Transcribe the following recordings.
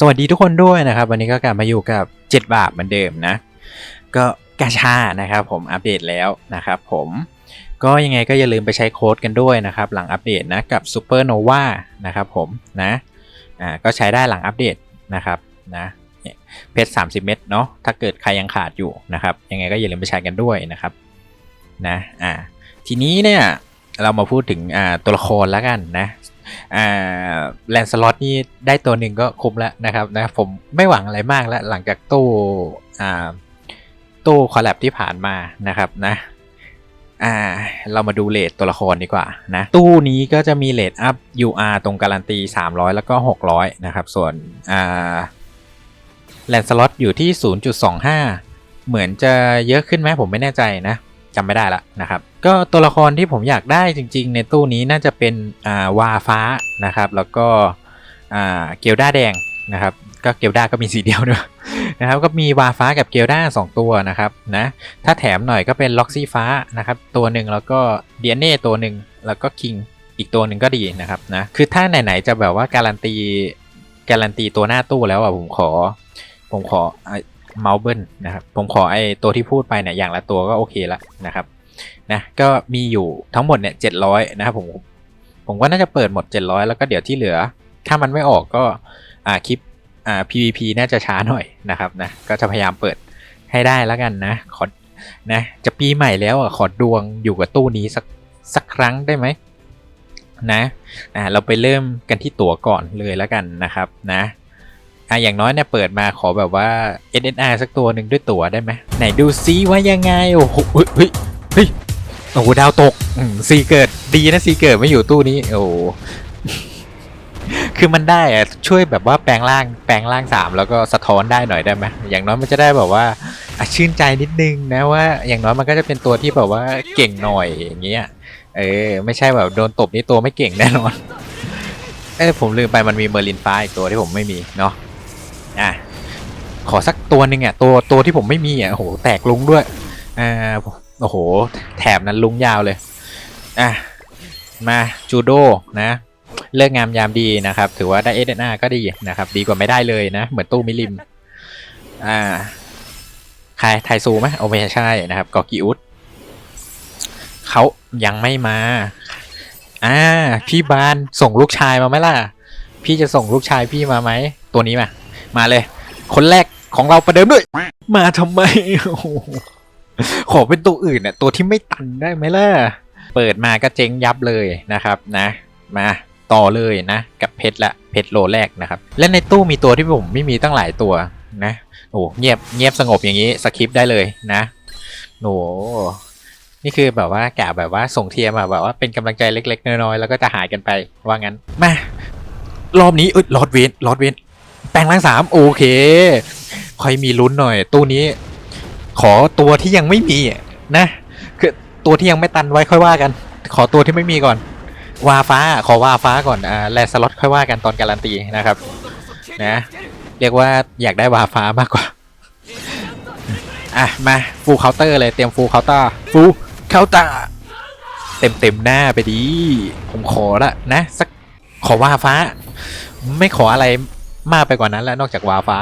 สวัสดีทุกคนด้วยนะครับ วันนี้ก็กลับมาอยู่กับ 7 บาทเหมือนเดิมนะ ก็กาชานะครับผมอัปเดตแล้วนะครับผมก็ยังไงก็อย่าลืมไปใช้โค้ดกันด้วยนะครับ หลังอัปเดตนะกับ Supernova นะครับผมนะอ่าก็ใช้ได้หลังอัปเดตนะครับนะเนี่ยเพชร30 เม็ดเนาะถ้าเกิดใครยังขาดอยู่นะครับ ยังไงก็อย่าลืมไปใช้กันด้วยนะครับนะอ่าทีนี้เนี่ยเรามาพูดถึงอ่าตัวละครแล้วกันนะ อ่าแลนสล็อตนี่ได้ตัวหนึ่งก็คุ้มแล้วนะครับนะผมไม่หวังอะไรมากแล้ว หลังจากตู้อ่าตู้คอลแลบที่ผ่านมานะครับนะอ่าเรามาดูเลทตัวละครดีกว่านะตู้นี้ก็จะมีเลทอัพ UR ตรงการันตี 300 แล้วก็ 600 นะครับ ส่วนอ่าแลนสล็อตอยู่ที่ 0.25 เหมือนจะเยอะขึ้นไหมผมไม่แน่ใจนะ จำไม่ได้ละนะครับ ก็ตัวละครที่ผมอยากได้จริง ๆ ในตู้นี้น่าจะเป็นอ่าวาฟ้านะครับ แล้วก็อ่าเกลด้าแดงนะครับก็เกลด้าก็มีสีเดียวด้วยนะครับก็มีวาฟ้ากับเกลด้าสองตัวนะครับนะถ้าแถมหน่อยก็เป็นล็อกซี่ฟ้านะครับตัวหนึ่งแล้วก็เดียเน่ตัวหนึ่งแล้วก็คิงอีกตัวหนึ่งก็ดีนะครับนะคือถ้าไหนๆจะแบบว่าการันตีการันตีตัวหน้าตู้แล้วอะผมขอ ผมขอ เมาเบิลนะครับผมขอไอตัวที่พูดไปเนี่ยอย่างละตัวก็โอเคละนะครับนะก็มีอยู่ทั้งหมดเนี่ยเจ็ดร้อยนะครับผมผมก็น่าจะเปิดหมด 700 แล้วก็เดี๋ยวที่เหลือ ถ้ามันไม่ออกก็อ่าคลิปอ่า PVP น่าจะช้าหน่อยนะครับนะก็จะพยายามเปิดให้ได้แล้วกันนะขอนะจะปีใหม่แล้วอะขอดวงอยู่กับตู้นี้สักสักครั้งได้ไหมนะอ่าเราไปเริ่มกันที่ตั๋วก่อนเลยแล้วกันนะครับนะ อะอย่างน้อยเนี่ยเปิดมาขอแบบว่า SNR สักตัวหนึ่งด้วยตั๋วได้ไหมไหนดูซิว่ายังไง โอ้โหเฮ้ยเฮ้ยโอ้โหดาวตกซีเกิดดีนะซีเกิดไม่อยู่ตู้นี้ โอ้โหคือมันได้อะช่วยแบบว่าแปลงร่างแปลงร่างสามแล้วก็สะท้อนได้หน่อยได้ไหมอย่างน้อยมันจะได้แบบว่าอชื่นใจนิดนึงนะว่า อย่างน้อยมันก็จะเป็นตัวที่แบบว่าเก่งหน่อยอย่างเงี้ยเออไม่ใช่แบบโดนตบนี่ตัวไม่เก่งแน่นอนเออผมลืมไปมันมีเมอร์ลินฟ้าอีกตัวที่ผมไม่มีเนาะ อะขอสักตัวหนึ่งอะตัวตัวที่ผมไม่มีอะโอ้โหแตกลุงด้วยอ่าโอ้โห แถบนั้นลุงยาวเลยอะมาจูโดนะเลิกงามยามดีนะครับ ถือว่าได้เอเดนาก็ดีนะครับ ดีกว่าไม่ได้เลยนะ เหมือนตู้มิลิม อ่าใครไทซูไหมโอไม่ใช่นะครับกอกิอุสเขายังไม่มา อ่า พี่บานส่งลูกชายมาไหมล่ะ พี่จะส่งลูกชายพี่มาไหม ตัวนี้มา มาเลย คนแรกของเราประเดิมด้วย มาทำไมโอ้โหขอเป็นตัวอื่นน่ะตัวที่ไม่ตันได้ไหมล่ะ เปิดมาก็เจ๊งยับเลยนะครับนะ มาต่อเลยนะ กับเพชรละเพชรโลแรกนะครับ และในตู้มีตัวที่ผมไม่มีตั้งหลายตัวนะโอ้เงียบเงียบสงบอย่างนี้สคริปได้เลยนะโหนี่คือแบบว่ากะแบบว่าส่งเทียมมาแบบว่าเป็นกำลังใจเล็ก ๆ น้อยๆแล้วก็จะหายกันไปว่างั้นมารอบนี้เอ้ยลอดเวนลอดเวน แปลงร่างสามโอเค ค่อยมีลุ้นหน่อย ตู้นี้ ขอตัวที่ยังไม่มีนะ คือตัวที่ยังไม่ตันไว้ค่อยว่ากัน ขอตัวที่ไม่มีก่อน วาฟ้าขอวาฟ้าก่อนอ่าแลสล็อตค่อยว่ากันตอนการันตีนะครับนะ เรียกว่าอยากได้วาฟ้ามากกว่าอะมาฟูลเคาน์เตอร์เลยเตรียมฟูลเคาน์เตอร์ฟูลเคาน์เตอร์เต็มเต็มหน้าไปดี ผมขอละนะ สักขอวาฟ้า ไม่ขออะไร มากไปกว่านั้นแล้วนอกจากวาฟ้า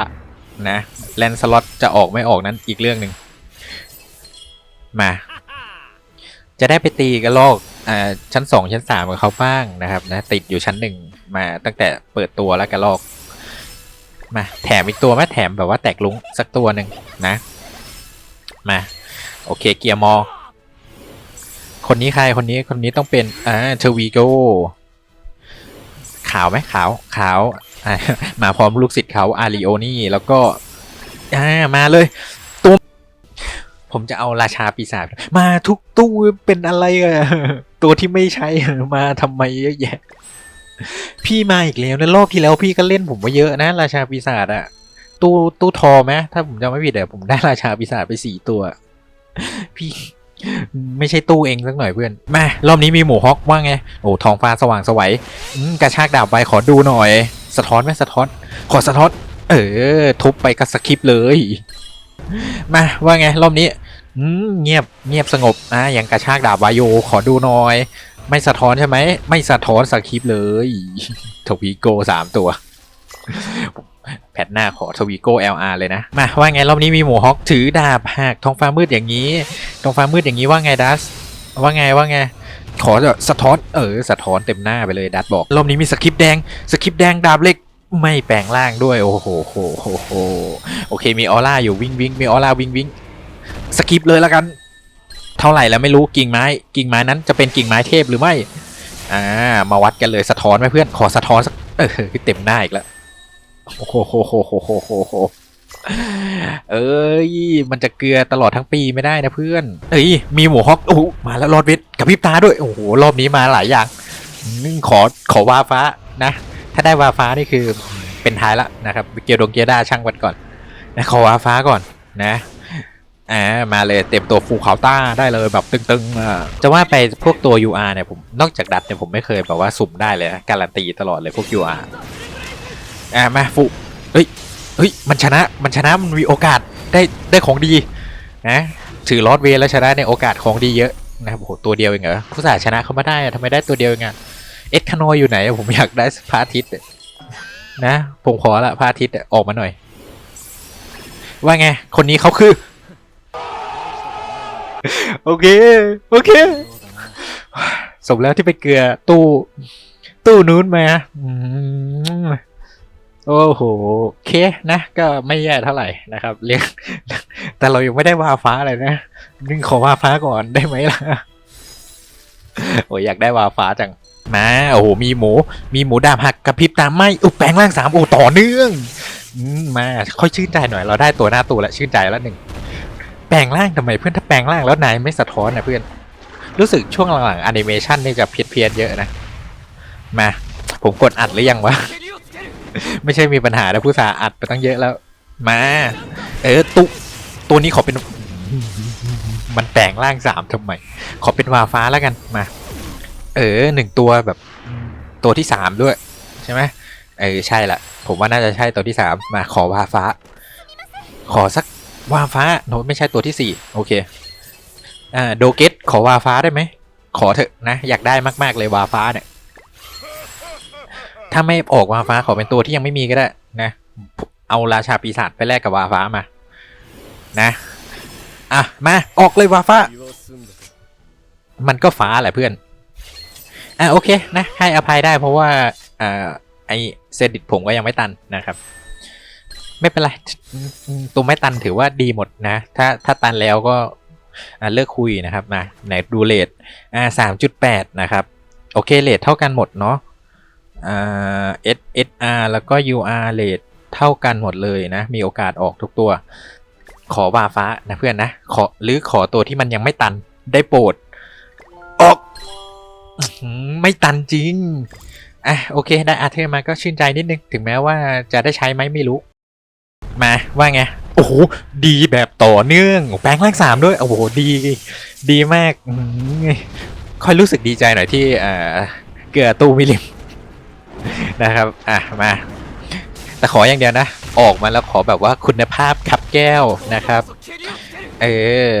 นะแลนสล็อตจะออกไม่ออกนั้นอีกเรื่องหนึ่งมา จะได้ไปตีกระลอกอ่าชั้นสองชั้นสามกับเขาบ้างนะครับนะติดอยู่ชั้นหนึ่งมาตั้งแต่เปิดตัวแล้วกระลอก มาแถมอีกตัวไหมแถมแบบว่าแตกลุงสักตัวหนึ่งนะ มา โอเคเกียร์มอ คนนี้ใครคนนี้คนนี้ต้องเป็นอ่าเทวีโกขาวไหมขาวขาว มาพร้อมลูกศิษย์เขาอาริโอนี่แล้วก็มาเลยผมจะเอาราชาปีศาจมาทุกตู้เป็นอะไรอะตัวที่ไม่ใช่มาทำไมเยอะแยะ พี่มาอีกแล้วนะรอบที่แล้วพี่ก็เล่นผมมาเยอะนะราชาปีศาจอะตู้ตู้ทอไหมถ้าผมจำไม่ผิดเดี๋ยวผมได้ราชาปีศาจไปสี่ตัว พี่ไม่ใช่ตู้เองสักหน่อยเพื่อน มารอบนี้มีหมูฮอกว่าไง โอ้ทองฟ้าสว่างสวัยกระชากดาบไปขอดูหน่อย สะท้อนไหมสะท้อน ขอสะท้อน เออ ทุบไปกับสคริปเลย มาว่าไง รอบนี้เงียบเงียบสงบอะอย่างกระชากดาบวายโย ขอดูหน่อย ไม่สะท้อนใช่ไหม ไม่สะท้อนสคริปเลยทวีโกสามตัว แพทหน้าขอทวีโก้ LR เลยนะ มาว่าไง รอบนี้มีหมูฮอกถือดาบหากท้องฟ้ามืดอย่างนี้ท้องฟ้ามืดอย่างนี้ว่าไงดัส ว่าไงว่าไง ขอจะสะท้อนเออสะท้อนเต็มหน้าไปเลยดัสบอกรอบนี้มีสคริปต์แดงสคริปต์แดงดาบเล็กไม่แปลงร่างด้วยโอ้โหโหโหโหโอเคมีออร่าอยู่วิ่งวิ่งมีออร่าวิ่งวิ่งสคริปต์เลยแล้วกัน เท่าไหร่แล้วไม่รู้กิ่งไม้ กิ่งไม้นั้นจะเป็นกิ่งไม้เทพหรือไม่อ่ามาวัดกันเลยสะท้อนไหมเพื่อนขอสะท้อนสักเออเต็มหน้าอีกแล้วโอ้โหโหโหโหโหโหโหเอ้ยมันจะเกลือตลอดทั้งปีไม่ได้นะเพื่อน เอ้ยมีหมูฮอกโอ้มาแล้วรอดเวท กับพริบตาด้วย โอ้โห รอบนี้มาหลายอย่างขอขอวาฟ้านะ ถ้าได้วาฟ้านี่คือเป็นท้ายละนะครับเกียร์ดงเกียร์ด้าช่างวันก่อนนะขอวาฟ้าก่อนนะอ่ามาเลยเต็มตัวฟูขาวต้าได้เลยแบบตึงๆจะว่าไปพวกตัว UR เนี่ยผมนอกจากดัดเนี่ยผมไม่เคยแบบว่าสุ่มได้เลยนะการันตีตลอดเลยพวก UR อ่ามาฟูเฮ้ยเฮ้ยมันชนะมันชนะมันมีโอกาสได้ได้ของดีนะถือลอดเวแล้วชนะในโอกาสของดีเยอะ นะครับโอ้โหตัวเดียวเองเหรอผู้สาชนะเขามาได้ทำไมได้ตัวเดียวเองอะเอ็ดคานอยอยู่ไหนผมอยากได้พาทิตนะ ผมขอละพาทิตอออกมาหน่อย ว่าไง คนนี้เขาคือ โอเค โอเค สมแล้วที่ไปเกลือตู้ ตู้นู้นมาอืม โอ้โหเคนะก็ไม่แย่เท่าไหร่นะครับเรียกแต่เรายังไม่ได้วาฟ้าเลยนะนึงขอวาฟ้าก่อนได้ไหมล่ะโอ้ยอยากได้วาฟ้าจังมาโอ้โหมีหมู มีหมูดาบหักกระพริบตามไหมอุแปลงร่างสามโอ้ต่อเนื่องมาค่อยชื่นใจหน่อยเราได้ตัวหน้าตัวแล้วชื่นใจแล้วหนึ่งแปลงร่างทำไมเพื่อนถ้าแปลงร่างแล้วนายไม่สะท้อนนะเพื่อน รู้สึกช่วงหลังๆแอนิเมชันนี่จะเพี้ยนเพียนๆเยอะนะ มา ผมกดอัดหรือยังวะ ไม่ใช่มีปัญหาแล้วผู้สาอัดไปตั้งเยอะแล้ว มา เออตุตัวนี้ขอเป็น มันแปลงร่างสามทำไม ขอเป็นวาฟ้าแล้วกันมา เออหนึ่งตัวแบบ ตัวที่สามด้วย ใช่ไหมเออใช่ละผมว่าน่าจะใช่ตัวที่สามมาขอวาฟ้า ขอสักวาฟ้าโน้ตไม่ใช่ตัวที่สี่โอเคอ่าโดเกตขอวาฟ้าได้ไหมขอเถอะนะ อยากได้มาก ๆเลยวาฟ้าเนี่ย ถ้าไม่ออกวาฟ้าขอเป็นตัวที่ยังไม่มีก็ได้นะ เอาราชาปีศาจไปแลกกับวาฟ้ามา นะ อะ มาออกเลยวาฟ้า มันก็ฟ้าแหละเพื่อน อะโอเคนะ ให้อภัยได้เพราะว่าอ่าไอเซดิตผมก็ยังไม่ตันนะครับ ไม่เป็นไร ตัวไม่ตันถือว่าดีหมดนะ ถ้าถ้าตันแล้วก็อ่าเลิกคุยนะครับมาไหนดูเลทอ่าสามจุดแปดนะครับ โอเคเลทเท่ากันหมดเนาะ อ่า S S R แล้วก็ U R เลทเท่ากันหมดเลยนะ มีโอกาสออกทุกตัว ขอวาฟ้านะเพื่อนนะ ขอหรือขอตัวที่มันยังไม่ตันได้โปรด ออก ไม่ตันจริง อะโอเค ได้อาร์เธอร์มาก็ชื่นใจนิดนึง ถึงแม้ว่าจะได้ใช้ไหมไม่รู้ มาว่าไง โอ้โห ดีแบบต่อเนื่องแปลงร่างสามด้วย โอ้โห ดี ดีมากค่อยรู้สึกดีใจหน่อยที่เออเกลือตู้มิลิม นะครับอะมาแต่ขออย่างเดียวนะ ออกมาแล้วขอแบบว่าคุณภาพขับแก้วนะครับ เออ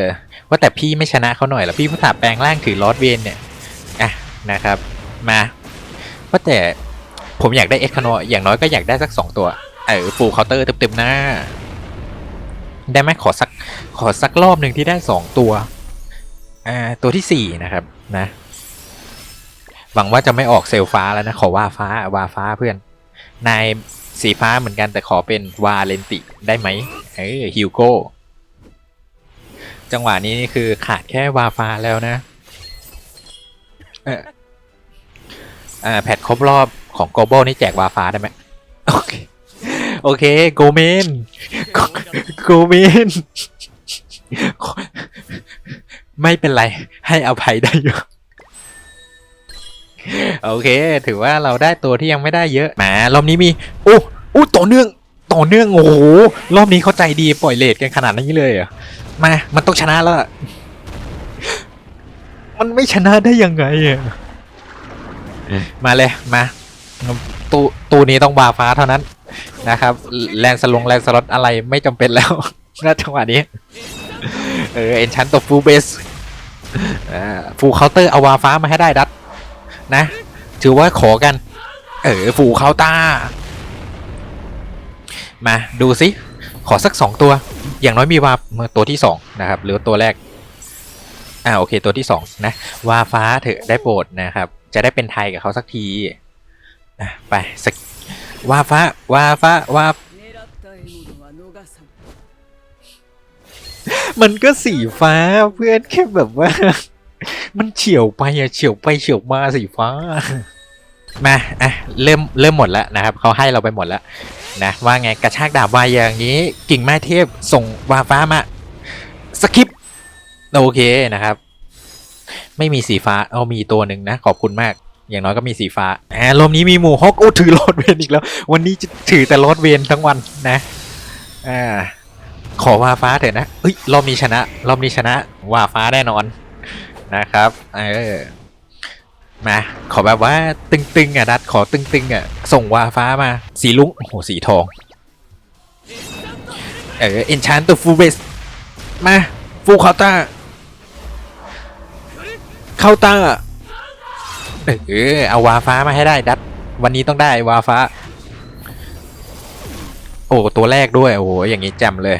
ว่าแต่พี่ไม่ชนะเขาหน่อยหรอพี่ผู้สาแปลงร่างถือลอดเวนเนี่ยอะนะครับ มาว่าแต่ผมอยากได้เอ็กคานออย่างน้อยก็อยากได้สักสองตัวเออฟูลเคาน์เตอร์เต็มๆหน้า ได้ไหมขอสักขอสักรอบหนึ่งที่ได้สองตัวอ่าตัวที่สี่นะครับ นะ หวังว่าจะไม่ออกเซลฟ้าแล้วนะ ขอว่าฟ้าวาฟ้าเพื่อน นายสีฟ้าเหมือนกันแต่ขอเป็นวาเลนติได้ไหมเออฮิวโก้จังหวะนี้นี่คือขาดแค่วาฟ้าแล้วนะเอออ่าแพทครบรอบของโกลบอลนี่แจกวาฟ้าได้ไหมโอเคโอเคโกเมนโกเมนไม่เป็นไร ให้อภัยได้อยู่ โอเค ถือว่าเราได้ตัวที่ยังไม่ได้เยอะแหมรอบนี้มีโอ้โอ้ต่อเนื่องต่อเนื่องโอ้โหรอบนี้เข้าใจดีปล่อยเลทกันขนาดนี้เลยเหรอมามันต้องชนะแล้วมันไม่ชนะได้ยังไงอะมาเลยมาตู้ตู้นี้ต้องบาฟ้าเท่านั้นนะครับแลนสลงแลนสล็อตอะไรไม่จำเป็นแล้วณจังหวะนี้ เออเอ็นชันตัวฟูลเบสฟูลเคาน์เตอร์เอาวาฟ้ามาให้ได้ดัด นะ ถือว่าขอกัน เออฝูเคาตามาดูสิขอสักสองตัว อย่างน้อยมีวาตัวที่สองนะครับ หรือตัวแรก อ่าโอเค ตัวที่สองนะวาฟ้าเถอะได้โปรดนะครับ จะได้เป็นไทยกับเขาสักทีไปสักวาฟ้าวาฟ้าวามันก็สีฟ้าเพื่อนแค่แบบว่า มันเฉียวไปอะเฉียวไปเฉียวมาสีฟ้ามาอะเริ่มเริ่มหมดแล้วนะครับเขาให้เราไปหมดแล้วนะว่าไงกระชากดาบวายอย่างนี้ กิ่งไม้เทพส่งวาฟ้ามาสคริปโอเคนะครับ ไม่มีสีฟ้าเอามีตัวหนึ่งนะ ขอบคุณมาก อย่างน้อยก็มีสีฟ้าแหมรอบนี้มีหมูฮอกโอ้ถือรถเวนอีกแล้ว วันนี้จะถือแต่รถเวนทั้งวันนะอ่าขอวาฟ้าเถอะนะเอ้ยรอบนี้ชนะ รอบนี้ชนะวาฟ้าแน่นอน นะครับเออมาขอแบบว่าตึงๆอะดัดขอตึงๆอะส่งวาฟ้ามา สีลุงโอ้โหสีทอง เออเอนชานตัวฟูเบสมาฟูเคาน์เตอร์เคาน์เตอร์เออเอาวาฟ้ามาให้ได้ดัดวันนี้ต้องได้วาฟ้า โอ้ตัวแรกด้วยโอ้โหอย่างนี้แจ่มเลย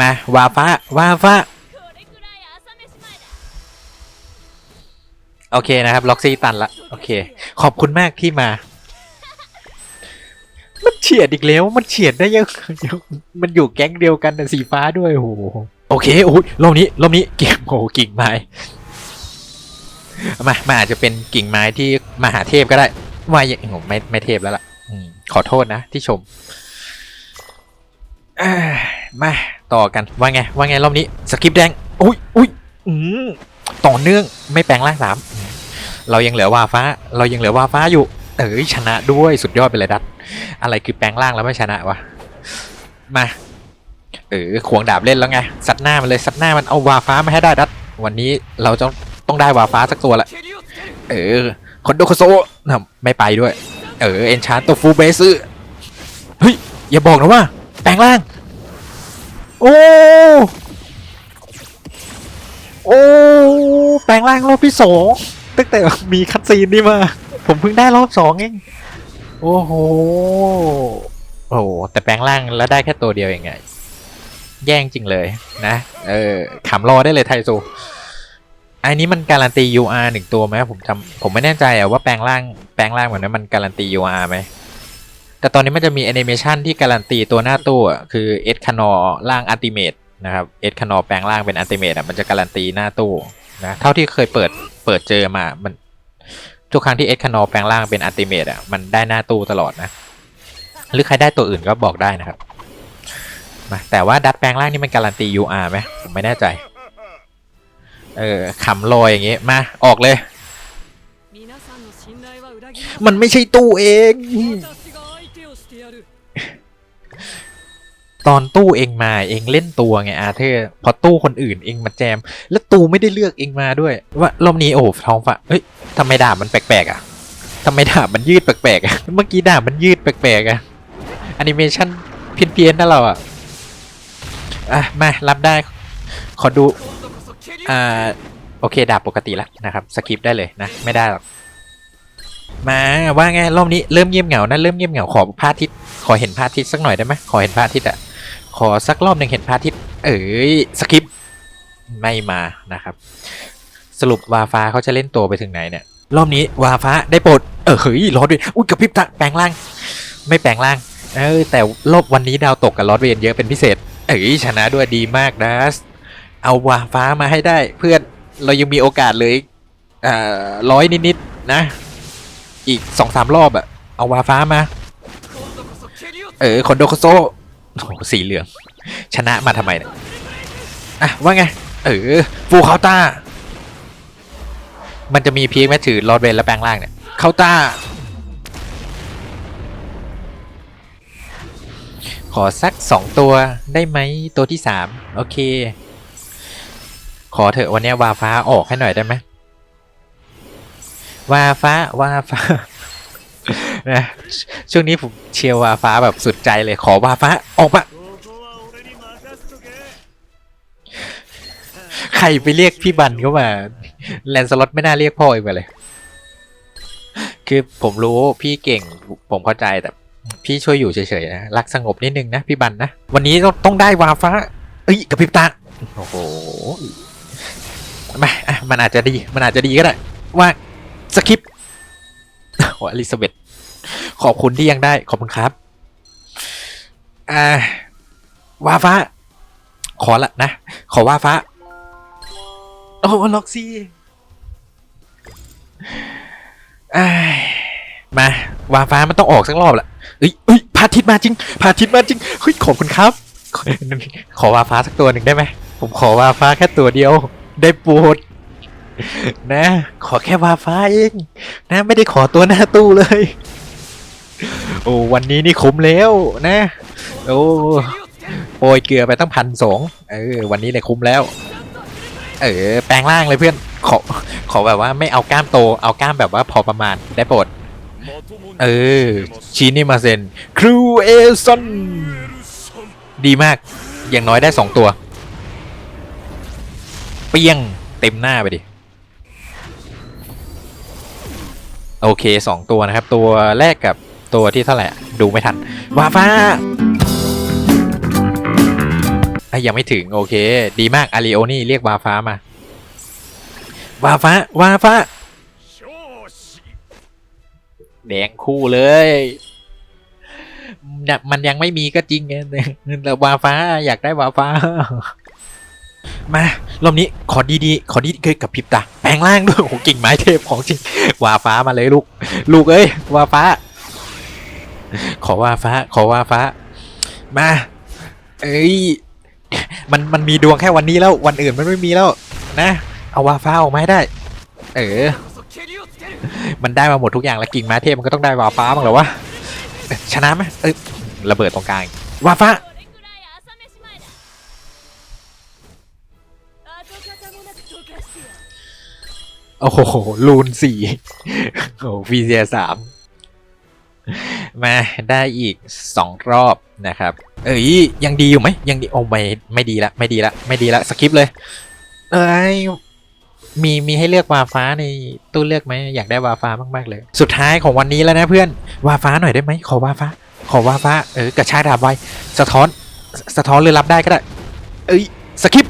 มาวาฟ้าวาฟ้า โอเคนะครับ ล็อกซี่ตันละ โอเค ขอบคุณมากที่มา มันเฉียดอีกแล้ว มันเฉียดได้ยัง มันอยู่แก๊งเดียวกันแต่สีฟ้าด้วยโอ้โห โอเคโอ้ยรอบนี้รอบนี้กิ่งโอ้โหกิ่งไม้ มามาอาจจะเป็นกิ่งไม้ที่มหาเทพก็ได้ว่าอย่างโอ้โหไม่ไม่เทพแล้วล่ะขอโทษนะที่ชมมาต่อกันว่าไงว่าไงรอบนี้สกิปแดงอุ้ยอุ้ยอืมต่อเนื่องไม่แปลงร่างสาม เรายังเหลือวาฟ้า เรายังเหลือวาฟ้าอยู่ เอ้ยชนะด้วยสุดยอดไปเลยดัดอะไรคือแปลงร่างแล้วไม่ชนะวะมาเออขวงดาบเล่นแล้วไงสัตว์หน้ามันเลยสัตว์หน้ามันเอาวาฟ้ามาให้ได้ดัดวันนี้เราจะต้องได้วาฟ้าสักตัวละเออคอนโดคโซนะไม่ไปด้วย เออเอนชานตัวฟูเบซึเฮ้ยอย่าบอกนะว่าแปลงร่าง โอ้โอ้แปลงร่างรอบที่สอง ตั้งแต่มีคัตซีนนี่มา ผมเพิ่งได้รอบสองเอง โอ้โห โอ้โห แต่แปลงร่างแล้วได้แค่ตัวเดียวเองไง แย่งจริงเลยนะ เออขำรอได้เลยไทซูอันนี้มันการันตี UR หนึ่งตัวไหมผมจำผมไม่แน่ใจอะว่าแปลงร่างแปลงร่างแบบนั้นมันการันตี UR ไหมแต่ตอนนี้มันจะมีแอนิเมชันที่การันตีตัวหน้าตู้อะคือเอ็ดคานอร่างอัลติเมตนะครับเอ็ดคานอแปลงร่างเป็นอัลติเมตอะมันจะการันตีหน้าตู้ นะเท่าที่เคยเปิดเปิดเจอมา มันทุกครั้งที่เอ็ดคานอแปลงร่างเป็นอัลติเมตอะมันได้หน้าตู้ตลอดนะ หรือใครได้ตัวอื่นก็บอกได้นะครับมาแต่ว่าดัดแปลงร่างนี่มันการันตี UR ไหมผมไม่แน่ใจ เออขำลอยอย่างงี้มาออกเลย มันไม่ใช่ตู้เอง ตอนตู้เองมาเองเล่นตัวไงอาเธอร์พอตู้คนอื่นเองมาแจม แล้วตู้ไม่ได้เลือกเองมาด้วย ว่ารอบนี้โอ้ท้องฟ้าเฮ้ยทำไมดาบมันแปลกๆอะทำไมดาบมันยืดแปลกๆอะเมื่อกี้ดาบมันยืดแปลกๆอะแอนิเมชันเพี้ยนๆนะเราอะอะมารับได้ ขอดูอ่าโอเคดาบปกติแล้วนะครับสกิปได้เลยนะ ไม่ได้หรอกมาว่าไงรอบนี้เริ่มเงียบเหงานะเริ่มเงียบเหงาขอพระอาทิตย์ขอเห็นพระอาทิตย์สักหน่อยได้ไหมขอเห็นพระอาทิตย์อะ ขอสักรอบหนึ่งเห็นพระอาทิตย์เอ้ยสกิปไม่มานะครับ สรุปวาฟ้าเขาจะเล่นตัวไปถึงไหนเนี่ย รอบนี้วาฟ้าได้โปรดเออเฮ้ยรอดด้วยอุ้ยกระพริบตาแปลงร่าง ไม่แปลงร่าง เออแต่รอบวันนี้ดาวตกกับลอดเวนเยอะเป็นพิเศษ เอ้ยชนะด้วยดีมากนะเอาวาฟ้ามาให้ได้ เพื่อนเรายังมีโอกาสเลยอ่าร้อยนิดๆนะ อีกสองสามรอบอะเอาวาฟ้ามา เออคอนโดโคโซ โอ้โหสีเหลือง ชนะมาทำไมเนี่ยอะว่าไง เออฟูเคาต้า มันจะมีพีคแม้ถือลอดเวนและแปลงร่างเนี่ยเคาต้า ขอสักสองตัวได้ไหมตัวที่สามโอเค ขอเถอะวันเนี้ยวาฟ้าออกให้หน่อยได้ไหมวาฟ้าวาฟ้า นะช่วงนี้ผมเชียร์วาฟ้าแบบสุดใจเลยขอวาฟ้าออกมาใครไปเรียกพี่บันเข้ามา แลนสล็อตไม่น่าเรียกพ่ออีกเลย คือผมรู้พี่เก่งผมเข้าใจแต่พี่ช่วยอยู่เฉยๆนะรักสงบนิดนึงนะพี่บันนะ วันนี้ต้องต้องได้วาฟ้า เอ้ยกับพิบตาโอ้โหมามันอาจจะดีมันอาจจะดีก็ได้ว่าสคริปต์ออลิซาเบธ ขอบคุณที่ยังได้ขอบคุณครับอ่าวาฟ้า ขอละนะ ขอวาฟ้า โอ้ล็อกซี่อ้ายมาวาฟ้ามันต้องออกสักรอบละเอ้ยเอ้ยพาทิตมาจริงพาทิตมาจริงเฮ้ยขอบคุณครับขอขอวาฟ้าสักตัวหนึ่งได้ไหมผมขอวาฟ้าแค่ตัวเดียว ได้โปรดนะ ขอแค่วาฟ้าเอง นะไม่ได้ขอตัวหน้าตู้เลย โอ้วันนี้นี่คุ้มแล้วนะ โอ้โปรยเกลือไปตั้งพันสองเออวันนี้เลยคุ้มแล้ว เออแปลงร่างเลยเพื่อนขอขอแบบว่าไม่เอากล้ามโตเอากล้ามแบบว่าพอประมาณได้โปรดเออชินิมาเซนครูเอซอนดีมากอย่างน้อยได้สองตัว เปี้ยงเต็มหน้าไปดิโอเคสองตัวนะครับ ตัวแรกกับ ตัวที่เท่าไหร่อะดูไม่ทันวาฟ้าอะยังไม่ถึงโอเค ดีมากอาริโอนี่เรียกวาฟ้ามาวาฟ้าวาฟ้าแดงคู่เลยเนี่ยมันยังไม่มีก็จริงไงแต่วาฟ้าอยากได้วาฟ้า มารอบนี้ขอดีๆขอดีๆเกิดกับพริบตาแปลงร่างด้วยโอ้โหกิ่งไม้เทพของจริงวาฟ้ามาเลยลูก ลูกเอ้ยวาฟ้า ขอว่าฟ้า ขอว่าฟ้า มา เอ้ย มันมันมีดวงแค่วันนี้แล้ววันอื่นมันไม่มีแล้ว นะ เอาว่าฟ้าออกมาให้ได้ เออ มันได้มาหมดทุกอย่างแล้วกิ่งไม้เทพมันก็ต้องได้ว่าฟ้ามั้งหรอวะชนะไหมเออระเบิดตรงกลางว่าฟ้าโอ้โห ลูนสี่โอ้ฟีเซียสาม มาได้อีกสองรอบนะครับ เอ้ยยังดีอยู่ไหมยังดีโอ้ไม่ไม่ดีละไม่ดีละไม่ดีละสคิปเลย เอ้ยมีมีให้เลือกวาฟ้าในตู้เลือกไหมอยากได้วาฟ้ามากๆเลย สุดท้ายของวันนี้แล้วนะเพื่อนวาฟ้าหน่อยได้ไหมขอวาฟ้า ขอวาฟ้าเออกระชากดาบไว้ สะท้อนสะท้อนหรือรับได้ก็ได้ เอ้ยสคิป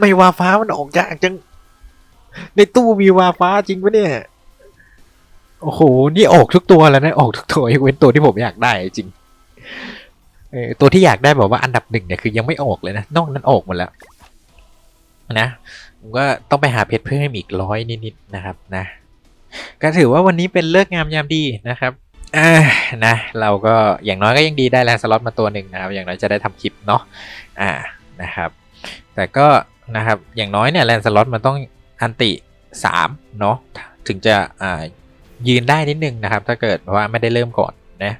ไมวาฟ้ามันออกยากจัง ในตู้มีวาฟ้าจริงปะเนี่ย โอ้โห นี่ออกทุกตัวแล้วนะ ออกทุกตัวยกเว้นตัวที่ผมอยากได้จริง เออตัวที่อยากได้แบบว่าอันดับหนึ่งเนี่ยคือยังไม่ออกเลยนะ นอกนั้นออกหมดแล้ว นะ ผมก็ต้องไปหาเพชรเพิ่มให้อีกร้อยนิดๆนะครับ นะ ก็ถือว่าวันนี้เป็นเลิกงามยามดีนะครับอ่านะเราก็อย่างน้อยก็ยังดีได้แลนด์สล็อตมาตัวหนึ่งนะครับ อย่างน้อยจะได้ทำคลิปเนาะอ่านะครับ แต่ก็ นะครับ อย่างน้อยเนี่ยแลนด์สล็อตมันต้องอันติสามเนาะถึงจะอ่ายืนได้นิดนึงนะครับ ถ้าเกิดว่าไม่ได้เริ่มก่อนนะ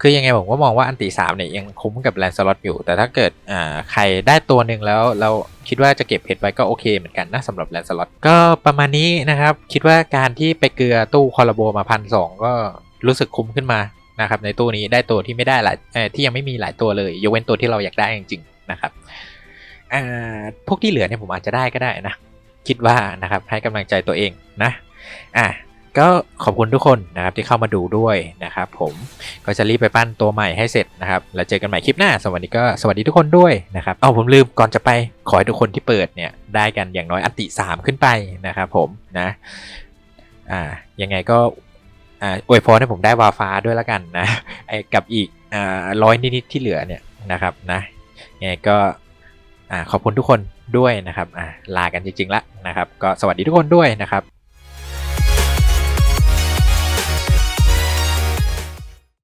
คือยังไงผมก็มองว่าอันติสามเนี่ยยังคุ้มกับแลนด์สล็อตอยู่ แต่ถ้าเกิดอ่าใครได้ตัวหนึ่งแล้วเราคิดว่าจะเก็บเพชรไว้ก็โอเคเหมือนกันนะสำหรับแลนด์สล็อตก็ประมาณนี้นะครับ คิดว่าการที่ไปเกลือตู้คอร์โบมาพันสองก็รู้สึกคุ้มขึ้นมานะครับในตู้นี้ได้ตัวที่ไม่ได้หลายที่ยังไม่มีหลายตัวเลย ยกเว้นตัวที่เราอยากได้จริงๆนะครับ พวกที่เหลือเนี่ยผมอาจจะได้ก็ได้นะ คิดว่านะครับให้กำลังใจตัวเองนะอะก็ขอบคุณทุกคนนะครับที่เข้ามาดูด้วยนะครับ ผมก็จะรีบไปปั้นตัวใหม่ให้เสร็จนะครับ แล้วเจอกันใหม่คลิปหน้า สวัสดีก็สวัสดีทุกคนด้วยนะครับเอาผมลืมก่อนจะไปขอให้ทุกคนที่เปิดเนี่ยได้กันอย่างน้อยอัติ 3 ขึ้นไปนะครับผมนะอ่ายังไงก็อ่าอวยพรให้ผมได้วาฟ้าด้วยแล้วกันนะไอ้กับอีกอ่าร้อยนิดๆที่เหลือเนี่ยนะครับนะยังไงก็ ขอบคุณทุกคนด้วยนะครับลากันจริงๆละนะครับ ก็สวัสดีทุกคนด้วยนะครับ